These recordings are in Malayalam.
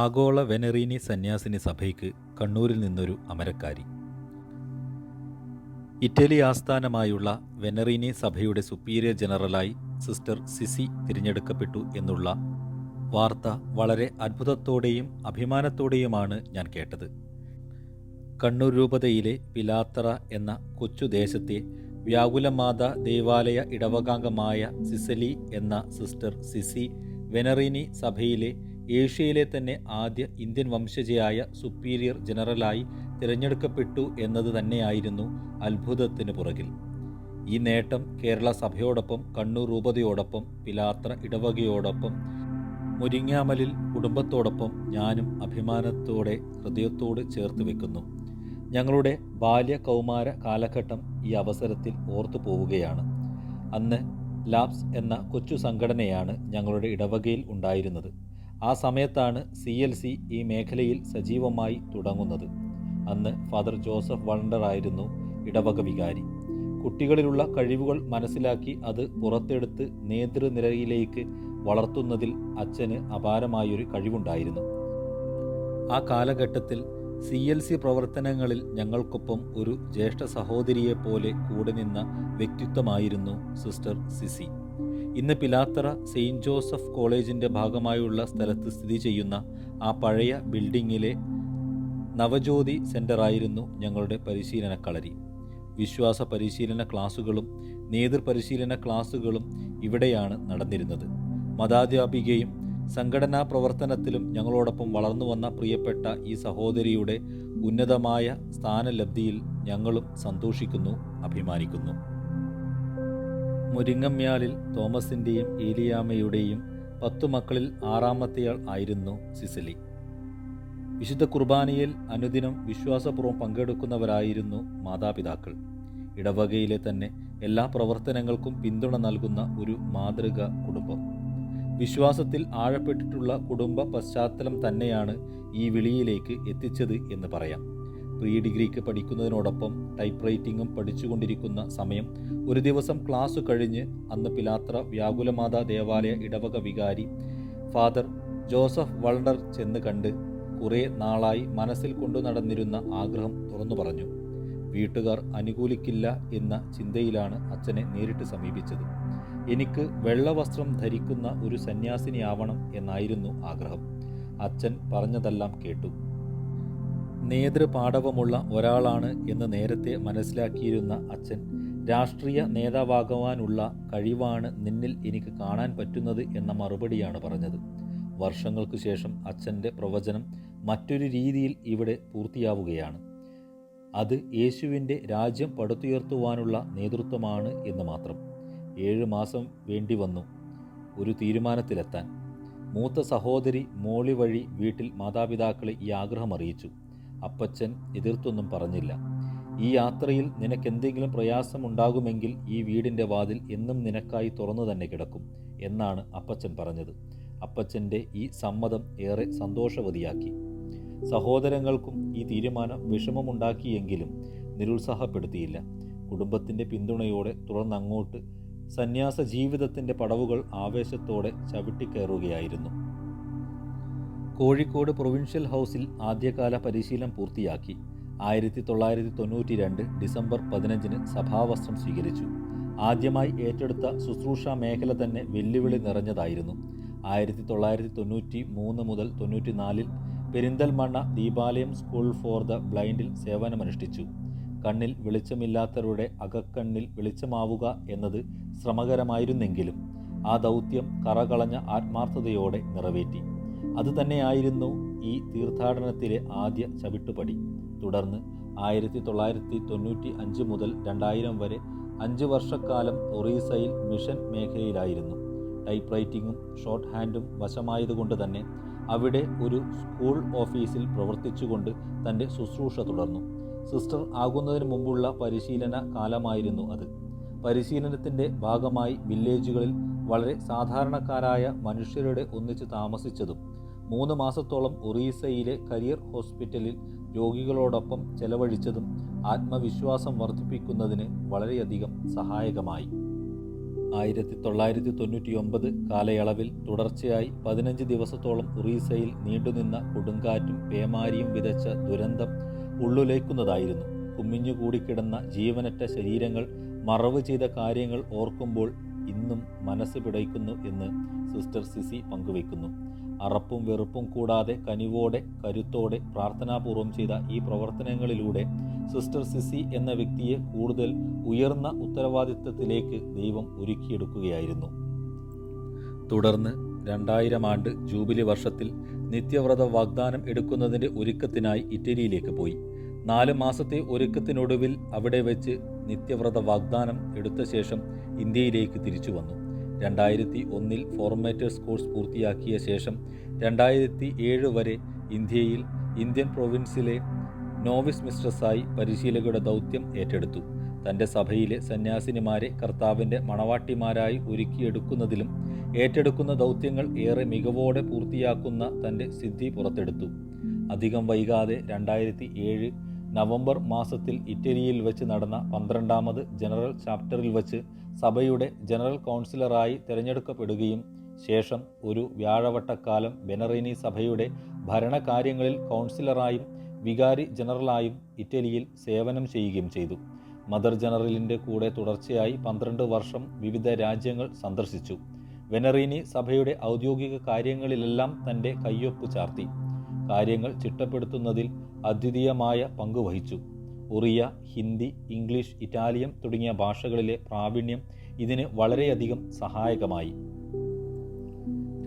ആഗോള വെനറീനി സന്യാസിനി സഭയ്ക്ക് കണ്ണൂരിൽ നിന്നൊരു അമരക്കാരി. ഇറ്റലി ആസ്ഥാനമായുള്ള വെനറീനി സഭയുടെ സുപ്പീരിയർ ജനറലായി സിസ്റ്റർ സിസി തിരഞ്ഞെടുക്കപ്പെട്ടു എന്നുള്ള വാർത്ത വളരെ അത്ഭുതത്തോടെയും അഭിമാനത്തോടെയുമാണ് ഞാൻ കേട്ടത്. കണ്ണൂർ രൂപതയിലെ പിലാത്തറ എന്ന കൊച്ചുദേശത്തെ വ്യാകുലമാത ദേവാലയ ഇടവകാംഗമായ സിസലി എന്ന സിസ്റ്റർ സിസി വെനറീനി സഭയിലെ ഏഷ്യയിലെ തന്നെ ആദ്യ ഇന്ത്യൻ വംശജയായ സുപ്പീരിയർ ജനറലായി തിരഞ്ഞെടുക്കപ്പെട്ടു എന്നത് തന്നെയായിരുന്നു അത്ഭുതത്തിന് പുറകിൽ. ഈ നേട്ടം കേരള സഭയോടൊപ്പം കണ്ണൂർ രൂപതയോടൊപ്പം പിലാത്ര ഇടവകയോടൊപ്പം മുരിങ്ങാമലിൽ കുടുംബത്തോടൊപ്പം ഞാനും അഭിമാനത്തോടെ ഹൃദയത്തോട് ചേർത്ത് വെക്കുന്നു. ഞങ്ങളുടെ ബാല്യ കൗമാര കാലഘട്ടം ഈ അവസരത്തിൽ ഓർത്തു പോവുകയാണ്. അന്ന് ലാബ്സ് എന്ന കൊച്ചു സംഘടനയാണ് ഞങ്ങളുടെ ഇടവകയിൽ ഉണ്ടായിരുന്നത്. ആ സമയത്താണ് സി എൽ സി ഈ മേഖലയിൽ സജീവമായി തുടങ്ങുന്നത്. അന്ന് ഫാദർ ജോസഫ് വണ്ടർ ആയിരുന്നു ഇടവക വികാരി. കുട്ടികളിലുള്ള കഴിവുകൾ മനസ്സിലാക്കി അത് പുറത്തെടുത്ത് നേതൃനിരയിലേക്ക് വളർത്തുന്നതിൽ അച്ഛന് അപാരമായൊരു കഴിവുണ്ടായിരുന്നു. ആ കാലഘട്ടത്തിൽ സി എൽ സി പ്രവർത്തനങ്ങളിൽ ഞങ്ങൾക്കൊപ്പം ഒരു ജ്യേഷ്ഠ സഹോദരിയെ പോലെ കൂടെ നിന്ന വ്യക്തിത്വമായിരുന്നു സിസ്റ്റർ സിസി. ഇന്ന് പിലാത്തറ സെയിന്റ് ജോസഫ് കോളേജിന്റെ ഭാഗമായുള്ള സ്ഥലത്ത് സ്ഥിതി ചെയ്യുന്ന ആ പഴയ ബിൽഡിങ്ങിലെ നവജ്യോതി സെന്ററായിരുന്നു ഞങ്ങളുടെ പരിശീലന കളരി. വിശ്വാസ പരിശീലന ക്ലാസുകളും നേതൃപരിശീലന ക്ലാസുകളും ഇവിടെയാണ് നടന്നിരുന്നത്. മതാധ്യാപികയും സംഘടനാ പ്രവർത്തനത്തിലും ഞങ്ങളോടൊപ്പം വളർന്നു വന്ന പ്രിയപ്പെട്ട ഈ സഹോദരിയുടെ ഉന്നതമായ സ്ഥാനലബ്ധിയിൽ ഞങ്ങളും സന്തോഷിക്കുന്നു അഭിമാനിക്കുന്നു. മുരിങ്ങമ്യാലിൽ തോമസിന്റെയും ഏലിയാമയുടെയും പത്തു മക്കളിൽ ആറാമത്തെയാൾ ആയിരുന്നു സിസിലി. വിശുദ്ധ കുർബാനയിൽ അനുദിനം വിശ്വാസപൂർവം പങ്കെടുക്കുന്നവരായിരുന്നു മാതാപിതാക്കൾ. ഇടവകയിലെ തന്നെ എല്ലാ പ്രവർത്തനങ്ങൾക്കും പിന്തുണ നൽകുന്ന ഒരു മാതൃക കുടുംബം. വിശ്വാസത്തിൽ ആഴപ്പെട്ടിട്ടുള്ള കുടുംബ പശ്ചാത്തലം തന്നെയാണ് ഈ വിളിയിലേക്ക് എത്തിച്ചത് എന്ന് പറയാം. പ്രീ ഡിഗ്രിക്ക് പഠിക്കുന്നതിനോടൊപ്പം ടൈപ്പ് റൈറ്റിംഗും പഠിച്ചുകൊണ്ടിരിക്കുന്ന സമയം ഒരു ദിവസം ക്ലാസ് കഴിഞ്ഞ് അന്ന് പിലാത്ര വ്യാകുലമാതാ ദേവാലയ ഇടവക വികാരി ഫാദർ ജോസഫ് വൾഡർ ചെന്ന് കണ്ട് കുറേ നാളായി മനസ്സിൽ കൊണ്ടു നടന്നിരുന്ന ആഗ്രഹം തുറന്നു പറഞ്ഞു. വീട്ടുകാർ അനുകൂലിക്കില്ല എന്ന ചിന്തയിലാണ് അച്ഛനെ നേരിട്ട് സമീപിച്ചത്. എനിക്ക് വെള്ളവസ്ത്രം ധരിക്കുന്ന ഒരു സന്യാസിനിയാവണം എന്നായിരുന്നു ആഗ്രഹം. അച്ഛൻ പറഞ്ഞതെല്ലാം കേട്ടു. നേതൃപാടവമുള്ള ഒരാളാണ് എന്ന് നേരത്തെ മനസ്സിലാക്കിയിരുന്ന അച്ഛൻ. രാഷ്ട്രീയ നേതാവാകുവാനുള്ള കഴിവാണ് നിന്നിൽ എനിക്ക് കാണാൻ പറ്റുന്നത് എന്ന മറുപടിയാണ് പറഞ്ഞത്. വർഷങ്ങൾക്ക് ശേഷം അച്ഛന്റെ പ്രവചനം മറ്റൊരു രീതിയിൽ ഇവിടെ പൂർത്തിയാവുകയാണ്. അത് യേശുവിന്റെ രാജ്യം പടുത്തുയർത്തുവാനുള്ള നേതൃത്വമാണ് എന്ന് മാത്രം. ഏഴ് മാസം വേണ്ടി വന്നു ഒരു തീരുമാനത്തിലെത്താൻ. മൂത്ത സഹോദരി മോളി വഴി വീട്ടിൽ മാതാപിതാക്കളെ ഈ ആഗ്രഹം അറിയിച്ചു. അപ്പച്ചൻ എതിർത്തൊന്നും പറഞ്ഞില്ല. ഈ യാത്രയിൽ നിനക്കെന്തെങ്കിലും പ്രയാസമുണ്ടാകുമെങ്കിൽ ഈ വീടിന്റെ വാതിൽ എന്നും നിനക്കായി തുറന്നു തന്നെ കിടക്കും എന്നാണ് അപ്പച്ചൻ പറഞ്ഞത്. അപ്പച്ചന്റെ ഈ സമ്മതം ഏറെ സന്തോഷവതിയാക്കി. സഹോദരങ്ങൾക്കും ഈ തീരുമാനം വിഷമമുണ്ടാക്കിയെങ്കിലും നിരുത്സാഹപ്പെടുത്തിയില്ല. കുടുംബത്തിന്റെ പിന്തുണയോടെ തുടർന്നങ്ങോട്ട് സന്യാസ ജീവിതത്തിന്റെ പടവുകൾ ആവേശത്തോടെ ചവിട്ടിക്കയറുകയായിരുന്നു. കോഴിക്കോട് പ്രൊവിൻഷ്യൽ ഹൗസിൽ ആദ്യകാല പരിശീലനം പൂർത്തിയാക്കി ആയിരത്തി തൊള്ളായിരത്തി തൊണ്ണൂറ്റി രണ്ട് ഡിസംബർ പതിനഞ്ചിന് സഭാവസ്ത്രം സ്വീകരിച്ചു. ആദ്യമായി ഏറ്റെടുത്ത ശുശ്രൂഷ മേഖല തന്നെ വെല്ലുവിളി നിറഞ്ഞതായിരുന്നു. ആയിരത്തി തൊള്ളായിരത്തി തൊണ്ണൂറ്റി മൂന്ന് മുതൽ തൊണ്ണൂറ്റി നാലിൽ Perinthalmanna Deepalayam school for the ബ്ലൈൻഡിൽ സേവനമനുഷ്ഠിച്ചു. കണ്ണിൽ വെളിച്ചമില്ലാത്തവരുടെ അകക്കണ്ണിൽ വെളിച്ചമാവുക എന്നത് ശ്രമകരമായിരുന്നെങ്കിലും ആ ദൗത്യം കറകളഞ്ഞ ആത്മാർത്ഥതയോടെ നിറവേറ്റി. അതുതന്നെയായിരുന്നു ഈ തീർത്ഥാടനത്തിലെ ആദ്യ ചവിട്ടുപടി. തുടർന്ന് ആയിരത്തി തൊള്ളായിരത്തി തൊണ്ണൂറ്റി അഞ്ച് മുതൽ രണ്ടായിരം വരെ അഞ്ച് വർഷക്കാലം ഒറീസയിൽ മിഷൻ മേഖലയിലായിരുന്നു. ടൈപ്പ് റൈറ്റിങ്ങും ഷോർട്ട് ഹാൻഡും വശമായതുകൊണ്ട് തന്നെ അവിടെ ഒരു സ്കൂൾ ഓഫീസിൽ പ്രവർത്തിച്ചുകൊണ്ട് തന്റെ ശുശ്രൂഷ തുടർന്നു. സിസ്റ്റർ ആകുന്നതിന് മുമ്പുള്ള പരിശീലന കാലമായിരുന്നു അത്. പരിശീലനത്തിന്റെ ഭാഗമായി വില്ലേജുകളിൽ വളരെ സാധാരണക്കാരായ മനുഷ്യരുടെ ഒന്നിച്ച് താമസിച്ചതും മൂന്ന് മാസത്തോളം ഒറീസയിലെ കരിയർ ഹോസ്പിറ്റലിൽ രോഗികളോടൊപ്പം ചെലവഴിച്ചതും ആത്മവിശ്വാസം വർദ്ധിപ്പിക്കുന്നതിന് വളരെയധികം സഹായകമായി. ആയിരത്തി തൊള്ളായിരത്തി തൊണ്ണൂറ്റി ഒമ്പത് കാലയളവിൽ തുടർച്ചയായി പതിനഞ്ച് ദിവസത്തോളം ഒറീസയിൽ നീണ്ടുനിന്ന കൊടുങ്കാറ്റും പേമാരിയും വിതച്ച ദുരന്തം ഉള്ളുലേക്കുന്നതായിരുന്നു. കുമ്മിഞ്ഞുകൂടിക്കിടന്ന ജീവനറ്റ ശരീരങ്ങൾ മറവ് ചെയ്ത കാര്യങ്ങൾ ഓർക്കുമ്പോൾ ഇന്നും മനസ്സ് പിടയ്ക്കുന്നു എന്ന് സിസ്റ്റർ സിസി പങ്കുവയ്ക്കുന്നു. അറപ്പും വെറുപ്പും കൂടാതെ കനിവോടെ കരുത്തോടെ പ്രാർത്ഥനാപൂർവം ചെയ്ത ഈ പ്രവർത്തനങ്ങളിലൂടെ സിസ്റ്റർ സിസി എന്ന വ്യക്തിയെ കൂടുതൽ ഉയർന്ന ഉത്തരവാദിത്തത്തിലേക്ക് ദൈവം ഒരുക്കിയെടുക്കുകയായിരുന്നു. തുടർന്ന് രണ്ടായിരം ആണ്ട് ജൂബിലി വർഷത്തിൽ നിത്യവ്രത വാഗ്ദാനം എടുക്കുന്നതിന്റെ ഒരുക്കത്തിനായി ഇറ്റലിയിലേക്ക് പോയി. നാല് മാസത്തെ ഒരുക്കത്തിനൊടുവിൽ അവിടെ വെച്ച് നിത്യവ്രത വാഗ്ദാനം എടുത്ത ശേഷം ഇന്ത്യയിലേക്ക് തിരിച്ചു വന്നു. രണ്ടായിരത്തി ഒന്നിൽ ഫോർമേറ്റേഴ്സ് കോഴ്സ് പൂർത്തിയാക്കിയ ശേഷം രണ്ടായിരത്തി ഏഴ് വരെ ഇന്ത്യയിൽ ഇന്ത്യൻ പ്രൊവിൻസിലെ നോവിസ് മിസ്ട്രസ്സായി പരിശീലകയുടെ ദൗത്യം ഏറ്റെടുത്തു. തന്റെ സഭയിലെ സന്യാസിനിമാരെ കർത്താവിന്റെ മണവാട്ടിമാരായി ഒരുക്കിയെടുക്കുന്നതിലും ഏറ്റെടുക്കുന്ന ദൗത്യങ്ങൾ ഏറെ മികവോടെ പൂർത്തിയാക്കുന്ന തന്റെ സിദ്ധി പുറത്തെടുത്തു. അധികം വൈകാതെ രണ്ടായിരത്തി ഏഴ് നവംബർ മാസത്തിൽ ഇറ്റലിയിൽ വെച്ച് നടന്ന പന്ത്രണ്ടാമത് ജനറൽ ചാപ്റ്ററിൽ വച്ച് സഭയുടെ ജനറൽ കൗൺസിലറായി തിരഞ്ഞെടുക്കപ്പെടുകയും ശേഷം ഒരു വ്യാഴവട്ടക്കാലം ബെനറീനി സഭയുടെ ഭരണകാര്യങ്ങളിൽ കൗൺസിലറായും വികാരി ജനറലായും ഇറ്റലിയിൽ സേവനം ചെയ്യുകയും ചെയ്തു. മദർ ജനറലിന്റെ കൂടെ തുടർച്ചയായി പന്ത്രണ്ട് വർഷം വിവിധ രാജ്യങ്ങൾ സന്ദർശിച്ചു. വെനറീനി സഭയുടെ ഔദ്യോഗിക കാര്യങ്ങളിലെല്ലാം തന്റെ കയ്യൊപ്പ് ചാർത്തി. കാര്യങ്ങൾ ചിട്ടപ്പെടുത്തുന്നതിൽ അദ്വിതീയമായ പങ്കുവഹിച്ചു ഒറിയ ഹിന്ദി ഇംഗ്ലീഷ് ഇറ്റാലിയൻ തുടങ്ങിയ ഭാഷകളിലെ പ്രാവീണ്യം ഇതിന് വളരെയധികം സഹായകമായി.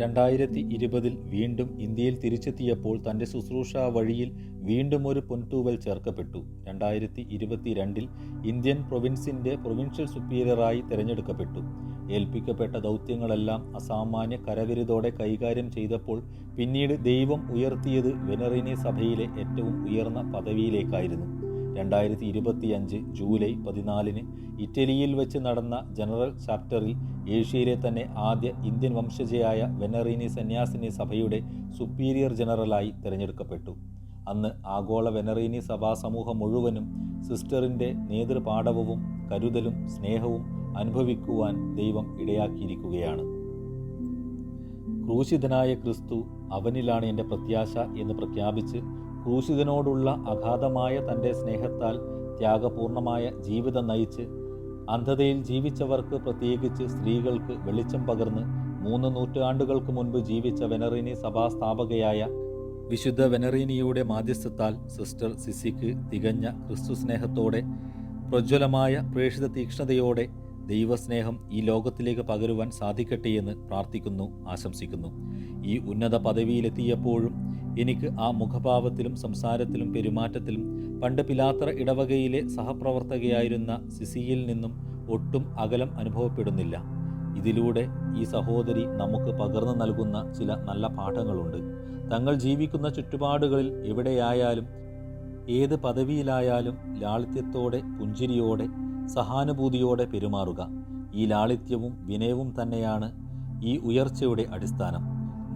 രണ്ടായിരത്തി ഇരുപതിൽ വീണ്ടും ഇന്ത്യയിൽ തിരിച്ചെത്തിയപ്പോൾ തന്റെ ശുശ്രൂഷ വഴിയിൽ വീണ്ടും ഒരു പൊൻതൂവൽ ചേർക്കപ്പെട്ടു. രണ്ടായിരത്തി ഇരുപത്തിരണ്ടിൽ ഇന്ത്യൻ പ്രൊവിൻസിന്റെ പ്രൊവിൻഷ്യൽ സുപ്പീരിയറായി തിരഞ്ഞെടുക്കപ്പെട്ടു. ഏൽപ്പിക്കപ്പെട്ട ദൗത്യങ്ങളെല്ലാം അസാമാന്യ കരവിരുതോടെ കൈകാര്യം ചെയ്തപ്പോൾ പിന്നീട് ദൈവം ഉയർത്തിയത് വെനറിനി സഭയിലെ ഏറ്റവും ഉയർന്ന പദവിയിലേക്കായിരുന്നു. രണ്ടായിരത്തി ഇരുപത്തിയഞ്ച് ജൂലൈ പതിനാലിന് ഇറ്റലിയിൽ വെച്ച് നടന്ന ജനറൽ ചാപ്റ്ററിൽ ഏഷ്യയിലെ തന്നെ ആദ്യ ഇന്ത്യൻ വംശജയായ വെനറിനി സന്യാസിനി സഭയുടെ സുപ്പീരിയർ ജനറലായി തിരഞ്ഞെടുക്കപ്പെട്ടു. അന്ന് ആഗോള വെനറിനി സഭാ സമൂഹം മുഴുവനും സിസ്റ്ററിന്റെ നേതൃപാഠവും കരുതലും സ്നേഹവും അനുഭവിക്കുവാൻ ദൈവം ഇടയാക്കിയിരിക്കുകയാണ്. ക്രൂശിതനായ ക്രിസ്തു അവനിലാണ് എന്റെ പ്രത്യാശ എന്ന് പ്രഖ്യാപിച്ച് ക്രൂശിതനോടുള്ള അഗാധമായ തന്റെ സ്നേഹത്താൽ ത്യാഗപൂർണമായ ജീവിതം നയിച്ച് അന്ധതയിൽ ജീവിച്ചവർക്ക് പ്രത്യേകിച്ച് സ്ത്രീകൾക്ക് വെളിച്ചം പകർന്ന് മൂന്ന് നൂറ്റാണ്ടുകൾക്ക് മുൻപ് ജീവിച്ച വെനറിനി സഭാസ്ഥാപകയായ വിശുദ്ധ വെനറീനിയുടെ മാധ്യസ്ഥത്താൽ സിസ്റ്റർ സിസിക്ക് തികഞ്ഞ ക്രിസ്തു സ്നേഹത്തോടെ പ്രജ്വലമായ പ്രേക്ഷിത തീക്ഷ്ണതയോടെ ദൈവസ്നേഹം ഈ ലോകത്തിലേക്ക് പകരുവാൻ സാധിക്കട്ടെ എന്ന് പ്രാർത്ഥിക്കുന്നു ആശംസിക്കുന്നു. ഈ ഉന്നത പദവിയിലെത്തിയപ്പോഴും എനിക്ക് ആ മുഖഭാവത്തിലും സംസാരത്തിലും പെരുമാറ്റത്തിലും പണ്ട് പിലാത്ര ഇടവകയിലെ സഹപ്രവർത്തകയായിരുന്ന സിസിയിൽ നിന്നും ഒട്ടും അകലം അനുഭവപ്പെടുന്നില്ല. ഇതിലൂടെ ഈ സഹോദരി നമുക്ക് പകർന്നു നൽകുന്ന ചില നല്ല പാഠങ്ങളുണ്ട്. തങ്ങൾ ജീവിക്കുന്ന ചുറ്റുപാടുകളിൽ എവിടെയായാലും ഏത് പദവിയിലായാലും ലാളിത്യത്തോടെ പുഞ്ചിരിയോടെ സഹാനുഭൂതിയോടെ പെരുമാറുക. ഈ ലാളിത്യവും വിനയവും തന്നെയാണ് ഈ ഉയർച്ചയുടെ അടിസ്ഥാനം.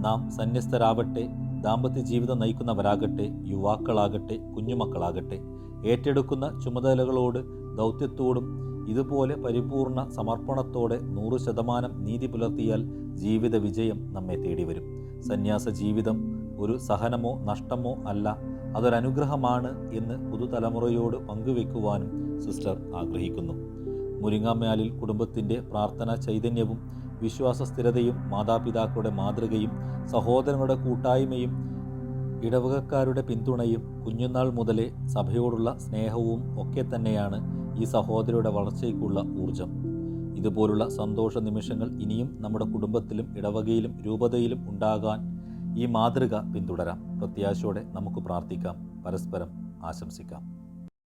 നാം സന്യസ്തരാവട്ടെ ദാമ്പത്യ ജീവിതം നയിക്കുന്നവരാകട്ടെ യുവാക്കളാകട്ടെ കുഞ്ഞുമക്കളാകട്ടെ ഏറ്റെടുക്കുന്ന ചുമതലകളോട് ദൗത്യത്തോടും ഇതുപോലെ പരിപൂർണ സമർപ്പണത്തോടെ നൂറ് ശതമാനം നീതി പുലർത്തിയാൽ ജീവിത വിജയം നമ്മെ തേടി വരും സന്യാസ ജീവിതം ഒരു സഹനമോ നഷ്ടമോ അല്ല അതൊരനുഗ്രഹമാണ് എന്ന് പുതുതലമുറയോട് പങ്കുവെക്കുവാനും സിസ്റ്റർ ആഗ്രഹിക്കുന്നു. മുരിങ്ങാമ്യാലിൽ കുടുംബത്തിന്റെ പ്രാർത്ഥന ചൈതന്യവും വിശ്വാസ സ്ഥിരതയും മാതാപിതാക്കളുടെ മാതൃകയും സഹോദരങ്ങളുടെ കൂട്ടായ്മയും ഇടവകക്കാരുടെ പിന്തുണയും കുഞ്ഞുനാൾ മുതലേ സഭയോടുള്ള സ്നേഹവും ഒക്കെ തന്നെയാണ് ഈ സഹോദരിയുടെ വളർച്ചയ്ക്കുള്ള ഊർജം ഇതുപോലുള്ള സന്തോഷ നിമിഷങ്ങൾ ഇനിയും നമ്മുടെ കുടുംബത്തിലും ഇടവകയിലും രൂപതയിലും ഉണ്ടാകാൻ ഈ മാതൃക പിന്തുടരാം. പ്രത്യാശയോടെ നമുക്ക് പ്രാർത്ഥിക്കാം. പരസ്പരം ആശംസിക്കാം.